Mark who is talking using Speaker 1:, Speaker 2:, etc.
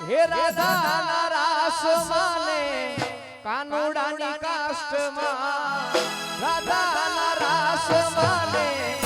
Speaker 1: હે રાધાના રાસ માને કાનુડાની કાષ્ટમાં રાધાના
Speaker 2: રાસ માને